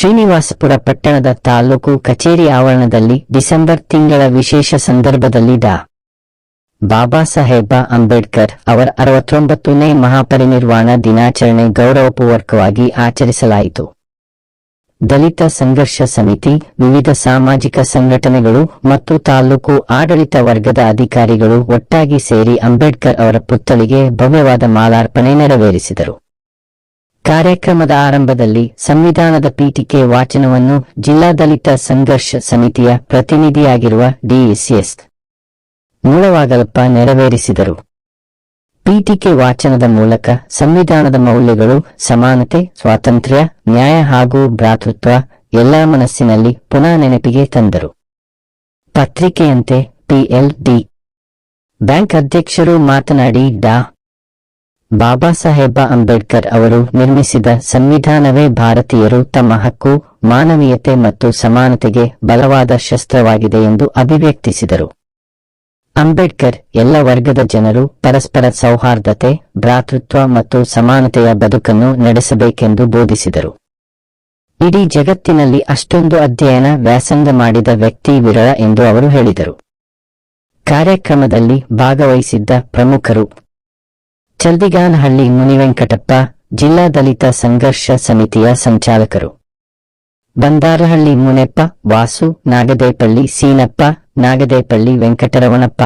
ಶ್ರೀನಿವಾಸಪುರ ಪಟ್ಟಣದ ತಾಲೂಕು ಕಚೇರಿ ಆವರಣದಲ್ಲಿ ಡಿಸೆಂಬರ್ ತಿಂಗಳ ವಿಶೇಷ ಸಂದರ್ಭದಲ್ಲಿ ಡಾ. ಬಾಬಾ ಸಾಹೇಬ ಅಂಬೇಡ್ಕರ್ ಅವರ ಅರವತ್ತೊಂಬತ್ತನೇ ಮಹಾಪರಿನಿರ್ವಾಣ ದಿನಾಚರಣೆ ಗೌರವಪೂರ್ವಕವಾಗಿ ಆಚರಿಸಲಾಯಿತು. ದಲಿತ ಸಂಘರ್ಷ ಸಮಿತಿ, ವಿವಿಧ ಸಾಮಾಜಿಕ ಸಂಘಟನೆಗಳು ಮತ್ತು ತಾಲೂಕು ಆಡಳಿತ ವರ್ಗದ ಅಧಿಕಾರಿಗಳು ಒಟ್ಟಾಗಿ ಸೇರಿ ಅಂಬೇಡ್ಕರ್ ಅವರ ಪುತ್ಥಳಿಗೆ ಭವ್ಯವಾದ ಮಾಲಾರ್ಪಣೆ ನೆರವೇರಿಸಿದರು. ಕಾರ್ಯಕ್ರಮದ ಆರಂಭದಲ್ಲಿ ಸಂವಿಧಾನದ ಪೀಠಿಕೆ ವಾಚನವನ್ನು ಜಿಲ್ಲಾ ದಲಿತ ಸಂಘರ್ಷ ಸಮಿತಿಯ ಪ್ರತಿನಿಧಿಯಾಗಿರುವ ಡಿಇಸಿಎಸ್ ಮೂಲವಾಗಲಪ್ಪ ನೆರವೇರಿಸಿದರು. ಪೀಠಿಕೆ ವಾಚನದ ಮೂಲಕ ಸಂವಿಧಾನದ ಮೌಲ್ಯಗಳು, ಸಮಾನತೆ, ಸ್ವಾತಂತ್ರ್ಯ, ನ್ಯಾಯ ಹಾಗೂ ಭ್ರಾತೃತ್ವ ಎಲ್ಲಾ ಮನಸ್ಸಿನಲ್ಲಿ ಪುನಃ ನೆನಪಿಗೆ ತಂದರು. ಪತ್ರಿಕೆಯಂತೆ ಪಿಎಲ್ಡಿ ಬ್ಯಾಂಕ್ ಅಧ್ಯಕ್ಷರು ಮಾತನಾಡಿ ಡಾ. ಬಾಬಾ ಸಾಹೇಬ ಅಂಬೇಡ್ಕರ್ ಅವರು ನಿರ್ಮಿಸಿದ ಸಂವಿಧಾನವೇ ಭಾರತೀಯರು ತಮ್ಮ ಹಕ್ಕು, ಮಾನವೀಯತೆ ಮತ್ತು ಸಮಾನತೆಗೆ ಬಲವಾದ ಶಸ್ತ್ರವಾಗಿದೆ ಎಂದು ಅಭಿವ್ಯಕ್ತಿಸಿದರು. ಅಂಬೇಡ್ಕರ್ ಎಲ್ಲ ವರ್ಗದ ಜನರು ಪರಸ್ಪರ ಸೌಹಾರ್ದತೆ, ಭ್ರಾತೃತ್ವ ಮತ್ತು ಸಮಾನತೆಯ ಬದುಕನ್ನು ನಡೆಸಬೇಕೆಂದು ಬೋಧಿಸಿದರು. ಇಡೀ ಜಗತ್ತಿನಲ್ಲಿ ಅಷ್ಟೊಂದು ಅಧ್ಯಯನ ವ್ಯಾಸಂಗ ಮಾಡಿದ ವ್ಯಕ್ತಿ ವಿರಳ ಎಂದು ಅವರು ಹೇಳಿದರು. ಕಾರ್ಯಕ್ರಮದಲ್ಲಿ ಭಾಗವಹಿಸಿದ್ದ ಪ್ರಮುಖರು ಚಲ್ದಿಗಾನಹಳ್ಳಿ ಮುನಿವೆಂಕಟಪ್ಪ ಜಿಲ್ಲಾ ದಲಿತ ಸಂಘರ್ಷ ಸಮಿತಿಯ ಸಂಚಾಲಕರು. ಬಂದಾರಹಳ್ಳಿ ಮುನೆಪ್ಪ, ವಾಸು, ನಾಗದೇಪಳ್ಳಿ ಸೀನಪ್ಪ, ನಾಗದೇಪಳ್ಳಿ ವೆಂಕಟರಮಣಪ್ಪ.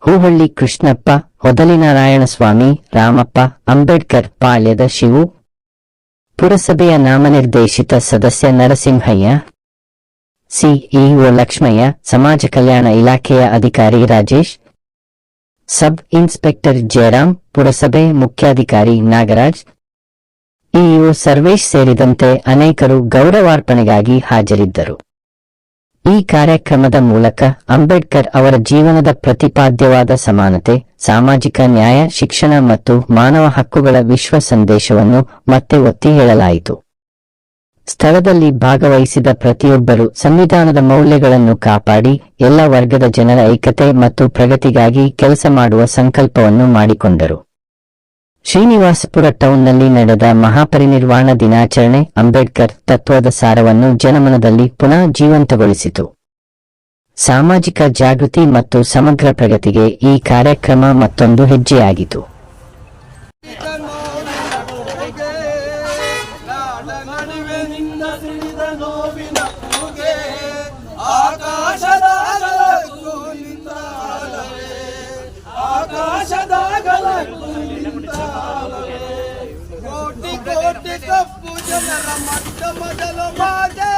ಹೂಹಳ್ಳಿ ಕೃಷ್ಣಪ್ಪ, ಹೊದಲಿನಾರಾಯಣಸ್ವಾಮಿ, ರಾಮಪ್ಪ, ಅಂಬೇಡ್ಕರ್ ಪಾಳ್ಯದ ಶಿವು. ಪುರಸಭೆಯ ನಾಮನಿರ್ದೇಶಿತ ಸದಸ್ಯ ನರಸಿಂಹಯ್ಯ. ಸಿಇಒ ಲಕ್ಷ್ಮಯ್ಯ, ಸಮಾಜ ಕಲ್ಯಾಣ ಇಲಾಖೆಯ ಅಧಿಕಾರಿ ರಾಜೇಶ್. ಸಬ್ ಇನ್ಸ್ಪೆಕ್ಟರ್ ಜಯರಾಮ್ ಪುರಸಭೆ ಮುಖ್ಯಾಧಿಕಾರಿ ನಾಗರಾಜ್. ಇಇಒ ಸರ್ವೇಶ್ ಸೇರಿದಂತೆ ಅನೇಕರು ಗೌರವಾರ್ಪಣೆಗಾಗಿ ಹಾಜರಿದ್ದರು. ಈ ಕಾರ್ಯಕ್ರಮದ ಮೂಲಕ ಅಂಬೇಡ್ಕರ್ ಅವರ ಜೀವನದ ಪ್ರತಿಪಾದ್ಯವಾದ ಸಮಾನತೆ, ಸಾಮಾಜಿಕ ನ್ಯಾಯ, ಶಿಕ್ಷಣ ಮತ್ತು ಮಾನವ ಹಕ್ಕುಗಳ ವಿಶ್ವ ಸಂದೇಶವನ್ನು ಮತ್ತೆ ಒತ್ತಿ ಹೇಳಲಾಯಿತು. ಸ್ಥಳದಲ್ಲಿ ಭಾಗವಹಿಸಿದ ಪ್ರತಿಯೊಬ್ಬರು ಸಂವಿಧಾನದ ಮೌಲ್ಯಗಳನ್ನು ಕಾಪಾಡಿ ಎಲ್ಲ ವರ್ಗದ ಜನರ ಐಕ್ಯತೆ ಮತ್ತು ಪ್ರಗತಿಗಾಗಿ ಕೆಲಸ ಮಾಡುವ ಸಂಕಲ್ಪವನ್ನು ಮಾಡಿಕೊಂಡರು. ಶ್ರೀನಿವಾಸಪುರ ಟೌನ್ನಲ್ಲಿ ನಡೆದ ಮಹಾಪರಿನಿರ್ವಾಣ ದಿನಾಚರಣೆ ಅಂಬೇಡ್ಕರ್ ತತ್ವದ ಸಾರವನ್ನು ಜನಮನದಲ್ಲಿ ಪುನಃ ಜೀವಂತಗೊಳಿಸಿತು. ಸಾಮಾಜಿಕ ಜಾಗೃತಿ ಮತ್ತು ಸಮಗ್ರ ಪ್ರಗತಿಗೆ ಈ ಕಾರ್ಯಕ್ರಮ ಮತ್ತೊಂದು ಹೆಜ್ಜೆಯಾಗಿತು ನಡುವಿನಿಂದ ಸಿಡಿದ ನೋವಿನ ಕೂಗೆ ಆಕಾಶದ ಅಗಲಕ್ಕೂ ನಿಂತಾಲವೇ ಆಕಾಶದ ಅಗಲಕ್ಕೂ ನಿಂತಾಲವೇ ಕೋಟಿ ಕೋಟಿ ಕಪ್ಪು ಜನರ ಮಟ್ಟ ಮೊದಲ ಬಾಧೆ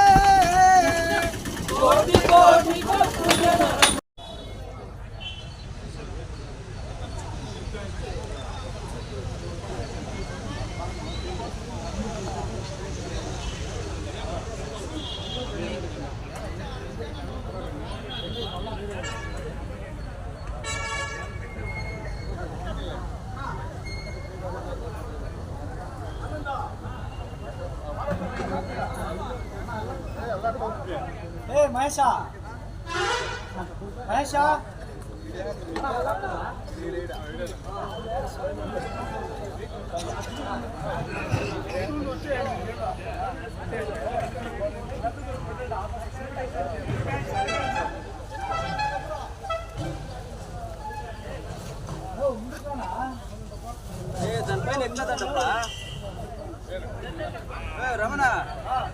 మహేష మహేష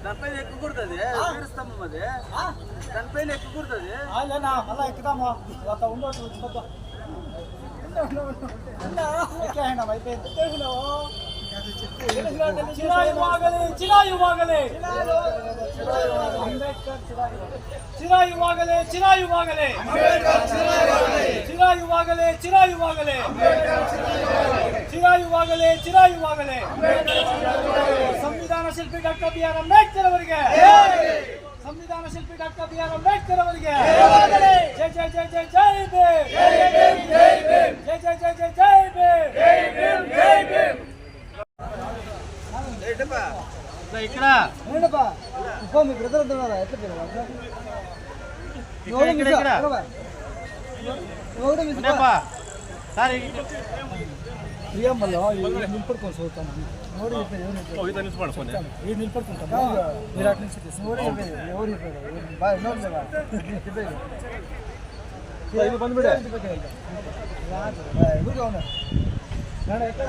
ಗಣಪತಿ ಎಕ್ಕು ಕೊಡ್ತದೆ ವೀರಸ್ತಂಭ ಅದೇ ಗಣಪತಿ ಎಕ್ಕು ಕೊಡ್ತದೆ ಅಲ್ಲ ನಾ ಹೊಲ ಎಕ್ಕದಮ್ಮ ಚಿರಾಯುವಾಗಲೇ ಚಿರಾಯುವಾಗಲೇ ಅಂಬೇಡ್ಕರ್ ಚಿರಾಯುವಾಗಲೇ ಚಿರಾಯುವಾಗಲೇ ಚಿರಾಯುವಾಗಲೇ ಚಿರಾಯುವಾಗಲೇ ಚಿರಾಯುವಾಗಲೇ ಸಂವಿಧಾನ ಶಿಲ್ಪಿ ಡಾಕ್ಟರ್ ಬಿ ಆರ್ ಅಂಬೇಡ್ಕರ್ ಅವರಿಗೆ. ಸಂವಿಧಾನ ಶಿಲ್ಪಿ ಡಾಕ್ಟರ್ ಬಿ ಆರ್ ಅಂಬೇಡ್ಕರ್ ಅವರಿಗೆ. ಜೈ ಜೈ ಜೈ ಜೈ ಜೈ ಜೈ ಜೈ ಜೈ ಜೈ ಜೈ ఇక్కడ ఏంటప్పా ఇంకో మీ బ్రదర్ అంటున్నారా ఎట్లా సార్ ప్రియమ్మలో నింపడుకొని చదువుతాను ನೋಡಿ ಈಗ ನಿಂಪಡ್ಕೊಂತ ವಿರಾಟ್ నుంచి ನೋಡಿ ನೋಡಿ ಬಾ ಇನ್ನೊಂದು ಬಂದ್ಬಿಡ ನಾನು ಎక్కడ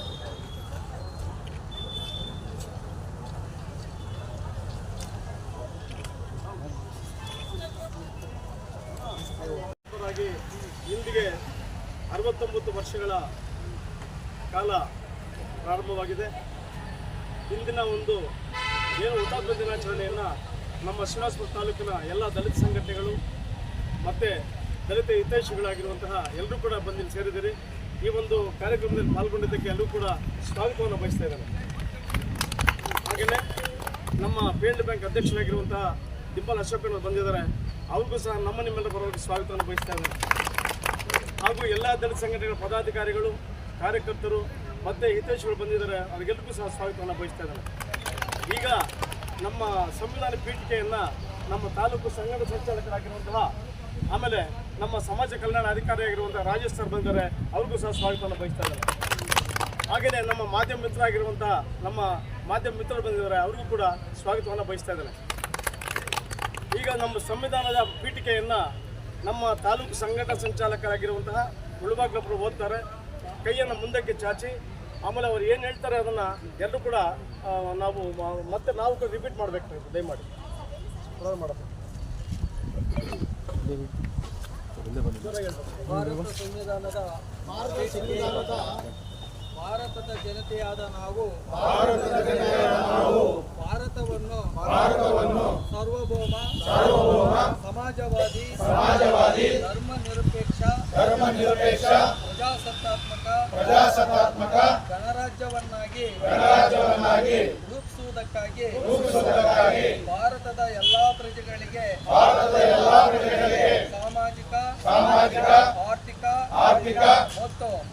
ಅರವತ್ತೊಂಬತ್ತು ವರ್ಷಗಳ ಕಾಲ ಪ್ರಾರಂಭವಾಗಿದೆ. ಇಂದಿನ ಒಂದು ಏನು ಹುತಾತ್ಮ ದಿನಾಚರಣೆಯನ್ನು ನಮ್ಮ ಶ್ರೀನಿವಾಸಪುರ ತಾಲೂಕಿನ ಎಲ್ಲ ದಲಿತ ಸಂಘಟನೆಗಳು ಮತ್ತು ದಲಿತ ಹಿತೈಷಿಗಳಾಗಿರುವಂತಹ ಎಲ್ಲರೂ ಕೂಡ ಬಂದಿಲ್ಲಿ ಸೇರಿದ್ದೀರಿ. ಈ ಒಂದು ಕಾರ್ಯಕ್ರಮದಲ್ಲಿ ಪಾಲ್ಗೊಂಡಿದ್ದಕ್ಕೆ ಎಲ್ಲರೂ ಕೂಡ ಸ್ವಾಗತವನ್ನು ಬಯಸ್ತಾ ಇದ್ದಾರೆ ಹಾಗೆಯೇ ನಮ್ಮ ಫೀಲ್ಡ್ ಬ್ಯಾಂಕ್ ಅಧ್ಯಕ್ಷರಾಗಿರುವಂತಹ ದಿಂಬಲ್ ಅಶೋಕನವರು ಬಂದಿದ್ದಾರೆ. ಅವ್ರಿಗೂ ಸಹ ನಮ್ಮ ನಿಮ್ಮೆಲ್ಲರ ಪರವಾಗಿ ಸ್ವಾಗತವನ್ನು ಬಯಸ್ತಾ ಇದ್ದಾರೆ ಹಾಗೂ ಎಲ್ಲ ದಲಿತ ಸಂಘಟನೆಗಳ ಪದಾಧಿಕಾರಿಗಳು, ಕಾರ್ಯಕರ್ತರು ಮತ್ತು ಹಿತೈಷಿಗಳು ಬಂದಿದ್ದಾರೆ. ಅವರಿಗೆಲ್ಲರಿಗೂ ಸಹ ಸ್ವಾಗತವನ್ನು ಬಯಸ್ತಾ ಇದ್ದಾರೆ ಈಗ ನಮ್ಮ ಸಂವಿಧಾನ ಪೀಠಿಕೆಯನ್ನು ನಮ್ಮ ತಾಲೂಕು ಸಂಘದ ಸಂಚಾಲಕರಾಗಿರುವಂತಹ, ಆಮೇಲೆ ನಮ್ಮ ಸಮಾಜ ಕಲ್ಯಾಣ ಅಧಿಕಾರಿಯಾಗಿರುವಂತಹ ರಾಜೇಶ್ ಸರ್ ಬಂದಿದ್ದಾರೆ. ಅವ್ರಿಗೂ ಸಹ ಸ್ವಾಗತವನ್ನು ಬಯಸ್ತಾ ಇದ್ದಾರೆ ಹಾಗೆಯೇ ನಮ್ಮ ಮಾಧ್ಯಮ ಮಿತ್ರರಾಗಿರುವಂತಹ, ನಮ್ಮ ಮಾಧ್ಯಮ ಮಿತ್ರರು ಬಂದಿದ್ದಾರೆ. ಅವ್ರಿಗೂ ಕೂಡ ಸ್ವಾಗತವನ್ನು ಬಯಸ್ತಾ ಇದ್ದಾರೆ ಈಗ ನಮ್ಮ ಸಂವಿಧಾನದ ಪೀಠಿಕೆಯನ್ನು ನಮ್ಮ ತಾಲೂಕು ಸಂಘಟನಾ ಸಂಚಾಲಕರಾಗಿರುವಂತಹ ಮುಳುಬಾಗ್ಲಪ್ಪರು ಓದ್ತಾರೆ. ಕೈಯನ್ನು ಮುಂದಕ್ಕೆ ಚಾಚಿ ಆಮೇಲೆ ಅವ್ರು ಏನು ಹೇಳ್ತಾರೆ ಅದನ್ನು ಎಲ್ಲರೂ ಕೂಡ ನಾವು ಮತ್ತೆ ನಾವು ಕೂಡ ರಿಪೀಟ್ ಮಾಡಬೇಕು ದಯಮಾಡಿ. ಭಾರತ ಸಂವಿಧಾನದ ಭಾರತದ ಜನತೆಯಾದ ನಾವು ಭಾರತವನ್ನು ಭಾರತವನ್ನು ಸಾರ್ವಭೌಮ ಸಾರ್ವಭೌಮ ಸಮಾಜವಾದಿ ಸಮಾಜವಾದಿ ಧರ್ಮ ನಿರಪೇಕ್ಷ ಧರ್ಮ ನಿರಪೇಕ್ಷ ಪ್ರಜಾಸತ್ತಾತ್ಮಕ ಪ್ರಜಾಸತ್ತಾತ್ಮಕ ಗಣರಾಜ್ಯವನ್ನಾಗಿ ಗಣರಾಜ್ಯವನ್ನಾಗಿ ರೂಪಿಸುವುದಕ್ಕಾಗಿ ರೂಪಿಸುವುದಕ್ಕಾಗಿ ಭಾರತದ ಎಲ್ಲಾ ಪ್ರಜೆಗಳಿಗೆ ಭಾರತದ ಎಲ್ಲಾ ಪ್ರಜೆಗಳಿಗೆ ಸಾಮಾಜಿಕ ಸಾಮಾಜಿಕ ಆರ್ಥಿಕ ಆರ್ಥಿಕ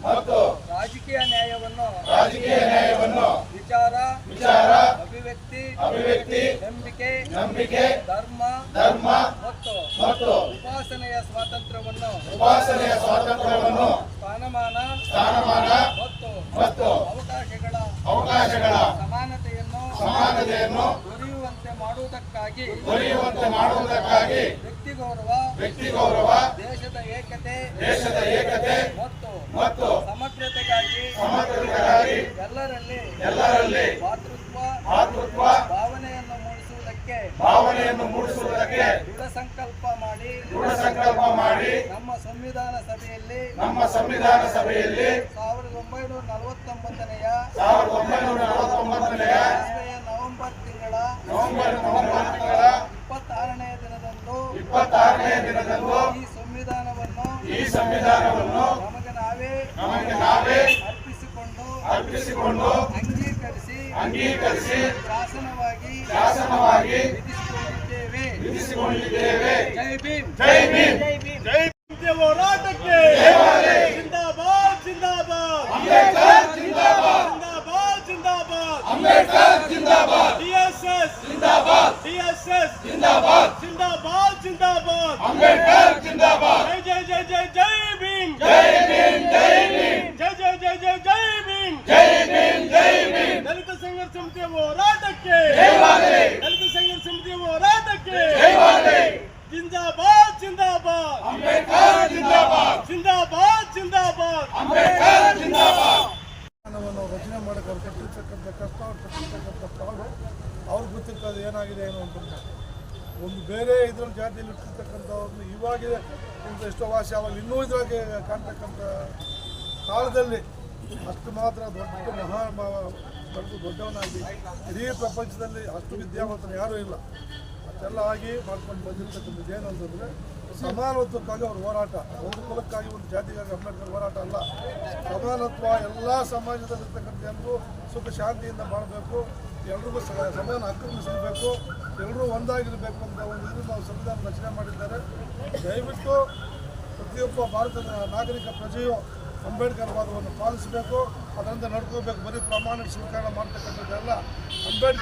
ಮತ್ತು ರಾಜಕೀಯ ನ್ಯಾಯವನ್ನು ರಾಜಕೀಯ ನ್ಯಾಯವನ್ನು ವಿಚಾರ ವಿಚಾರ ಅಭಿವ್ಯಕ್ತಿ ಅಭಿವ್ಯಕ್ತಿ ನಂಬಿಕೆ ನಂಬಿಕೆ ಧರ್ಮ ಧರ್ಮ ಮತ್ತು ಮತ್ತು ಉಪಾಸನೆಯ ಸ್ವಾತಂತ್ರ್ಯವನ್ನು ಉಪಾಸನೆಯ ಸ್ವಾತಂತ್ರ್ಯವನ್ನು ಸ್ಥಾನಮಾನ ಸ್ಥಾನಮಾನ ಮತ್ತು ಮತ್ತು ಅವಕಾಶಗಳ ಅವಕಾಶಗಳ ಸಮಾನತೆಯನ್ನು ಸಮಾನತೆಯನ್ನು ದೊರೆಯುವಂತೆ ಮಾಡುವುದಕ್ಕಾಗಿ ದೊರೆಯುವಂತೆ ಮಾಡುವುದಕ್ಕಾಗಿ ಗೌರವ ವ್ಯಕ್ತಿ ಗೌರವ ದೇಶದ ಏಕತೆ ದೇಶದ ಏಕತೆ ಮತ್ತು ಮತ್ತು ಸಮಗ್ರತೆಗಾಗಿ ಸಮಗ್ರತೆಗಾಗಿ ಎಲ್ಲರಲ್ಲಿ ಎಲ್ಲರಲ್ಲಿ ಮಾತೃತ್ವ ಮಾತೃತ್ವ ಭಾವನೆಯನ್ನು ಮೂಡಿಸುವುದಕ್ಕೆ ಭಾವನೆಯನ್ನು ಮೂಡಿಸುವುದಕ್ಕೆ ದೃಢ ಸಂಕಲ್ಪ ಮಾಡಿ ದೃಢ ಸಂಕಲ್ಪ ಮಾಡಿ ನಮ್ಮ ಸಂವಿಧಾನ ಸಭೆಯಲ್ಲಿ ನಮ್ಮ ಸಂವಿಧಾನ ಸಭೆಯಲ್ಲಿ ಸಾವಿರದ ಒಂಬೈನೂರ ನಲವತ್ತೊಂಬತ್ತನೆಯ ಸಾವಿರದ ಒಂಬೈನೂರ ನಲವತ್ತೊಂಬತ್ತನೆಯ ನವೆಂಬರ್ ತಿಂಗಳ ನವೆಂಬರ್ ನವೆಂಬರ್ ತಿಂಗಳ ಇಪ್ಪತ್ತಾರನೆಯ ದಿನದಂದು ಇಪ್ಪತ್ತಾರನೆಯ ದಿನದಂದು ಈ ಸಂವಿಧಾನವನ್ನು ಈ ಸಂವಿಧಾನವನ್ನು ನಮಗೆ ನಾವೇ ಅರ್ಪಿಸಿಕೊಂಡು ಅರ್ಪಿಸಿಕೊಂಡು ಅಂಗೀಕರಿಸಿ ಅಂಗೀಕರಿಸಿ ಶಾಸನವಾಗಿ ಶಾಸನವಾಗಿ ವಿಧಿಸಿಕೊಂಡಿದ್ದೇವೆ ವಿಧಿಸಿಕೊಂಡಿದ್ದೇವೆ ಜೈ ಭೀಮ್. ಜೈ ಭೀಮ್. ಜೈ ಭೀಮ್. ಜೈ ಹೋರಾಟಕ್ಕೆ ಜಿಂದಾಬಾದ್ ಜಿಂದಾಬಾದ್. ಜಿಂದಾಬಾದ್ ಜಿಂದಾಬಾದ್. ಅಂಬೇಡ್ಕರ್ ಜಿಂದಾಬಾದ್. ಡಿಎಸ್ಎಸ್. ಜಿಂದಾಬಾದ್. ಡಿಎಸ್ಎಸ್. ಜಿಂದಾಬಾದ್. ಜಿಂದಾಬಾದ್ ಜಿಂದಾಬಾದ್. ಅಂಬೇಡ್ಕರ್ ಜಿಂದಾಬಾದ್. ಜೈ ಜೈ ಜೈ ಜೈ ಜೈ. ಭೀಮ್ ಜೈ ಭೀಮ್ ಜೈ ಭೀಮ್ ಜೈ ಜೈ ಜೈ ಜೈ ಜೈ ಭೀಮ್ ಜೈ ಭೀಮ್ ಜೈ ಭೀಮ್ ದಲಿತ ಸಂಘರ್ಷ ಸಮಿತಿಯ ಹೋರಾಟಕ್ಕೆ ದಲಿತ ಸಂಘರ್ಷ ಸಮಿತಿಯ ಹೋರಾಟಕ್ಕೆ ಜಿಂದಾಬಾದ್ ಜಿಂದಾಬಾದ್ ಅಂಬೇಡ್ಕರ್ ಜಿಂದಾಬಾದ್ ಜಿಂದಾಬಾದ್ ಜಿಂದಾಬಾದ್ ಅಂಬೇಡ್ಕರ್ ಜಿಂದಾಬಾದ್ ಸಂವಿಧಾನವನ್ನು ರಚನೆ ಮಾಡೋಕೆ ಅವ್ರು ಕಟ್ಟಿರ್ತಕ್ಕಂಥ ಕಷ್ಟ ಅವ್ರು ಕಟ್ಟಿರ್ತಕ್ಕಂಥ ಪಾಡು ಅವ್ರಿಗೆ ಗೊತ್ತಿರ್ತದೆ ಏನಾಗಿದೆ ಏನು ಅಂತಂದ್ರೆ ಒಂದು ಬೇರೆ ಇದ್ರಲ್ಲಿ ಜಾತಿಯಲ್ಲಿ ಇಟ್ಟಿರ್ತಕ್ಕಂಥವ್ರನ್ನ ಇವಾಗ ಎಷ್ಟೋ ವಾಸಿ ಅವಾಗ ಇನ್ನೂ ಇದ್ರಾಗೆ ಕಾಣ್ತಕ್ಕಂಥ ಕಾಲದಲ್ಲಿ ಅಷ್ಟು ಮಾತ್ರ ದೊಡ್ಡ ಮಹಾ ದೊಡ್ಡ ದೊಡ್ಡವನಾಗಿ ಇಡೀ ಪ್ರಪಂಚದಲ್ಲಿ ಅಷ್ಟು ವಿದ್ಯಾವಂತರು ಯಾರೂ ಇಲ್ಲ. ಅಷ್ಟೆಲ್ಲ ಆಗಿ ಮಾಡ್ಕೊಂಡು ಬಂದಿರ್ತಕ್ಕಂಥದ್ದು ಏನಂತಂದರೆ ಸಮಾನತ್ವಕ್ಕಾಗಿ ಅವ್ರ ಹೋರಾಟ. ಒಂದು ಕುಲಕ್ಕಾಗಿ ಒಂದು ಜಾತಿಗಾಗಿ ಅಂಬೇಡ್ಕರ್ ಹೋರಾಟ ಅಲ್ಲ. ಸಮಾನತ್ವ ಎಲ್ಲ ಸಮಾಜದಲ್ಲಿರ್ತಕ್ಕಂಥ ಜನರು ಸುಖ ಶಾಂತಿಯಿಂದ ಮಾಡಬೇಕು ಎಲ್ರಿಗೂ ಸ- ಸಮಾನ ಹಕ್ಕನ್ನು ಸಿಗಬೇಕು ಎಲ್ಲರೂ ಒಂದಾಗಿರಬೇಕು ಅಂತ ಒಂದು ಇದು ನಾವು ಸಂವಿಧಾನ ರಚನೆ ಮಾಡಿದ್ದಾರೆ. ದಯವಿಟ್ಟು ಪ್ರತಿಯೊಬ್ಬ ಭಾರತದ ನಾಗರಿಕ ಪ್ರಜೆಯು ಅಂಬೇಡ್ಕರ್ ವಾದವನ್ನು ಪಾಲಿಸಬೇಕು, ಅದರಿಂದ ನಡ್ಕೋಬೇಕು. ಬರೀ ಪ್ರಮಾಣ ಸ್ವೀಕಾರ ಮಾಡ್ತಕ್ಕಂಥದ್ದೆಲ್ಲ. ಅಂಬೇಡ್ಕರ್